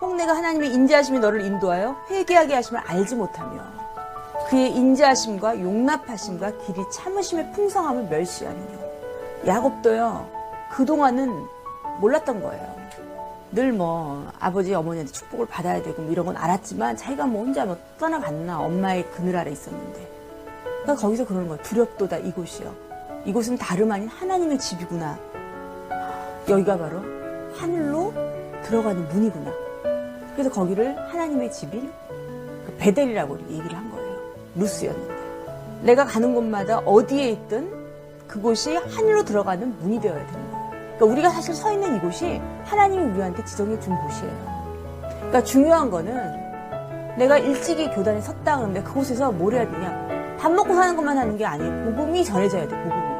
혹 내가 하나님의 인자하심이 너를 인도하여 회개하게 하심을 알지 못하며 그의 인자하심과 용납하심과 길이 참으심의 풍성함을 멸시하느냐. 야곱도요. 그동안은 몰랐던 거예요. 늘 뭐 아버지 어머니한테 축복을 받아야 되고 뭐 이런 건 알았지만 자기가 뭐 혼자 뭐 떠나갔나 엄마의 그늘 아래 있었는데 그러니까 거기서 그러는 거예요. 두렵도다 이곳이요. 이곳은 다름 아닌 하나님의 집이구나. 여기가 바로 하늘로 들어가는 문이구나. 그래서 거기를 하나님의 집인 그 베델이라고 얘기를 한 거예요. 루스였는데. 내가 가는 곳마다 어디에 있든 그곳이 하늘로 들어가는 문이 되어야 되는 거예요. 그러니까 우리가 사실 서 있는 이곳이 하나님이 우리한테 지정해 준 곳이에요. 그러니까 중요한 거는 내가 일찍이 교단에 섰다 그러는데 그곳에서 뭘 해야 되냐. 밥 먹고 사는 것만 하는 게 아니에요. 복음이 전해져야 돼, 복음이.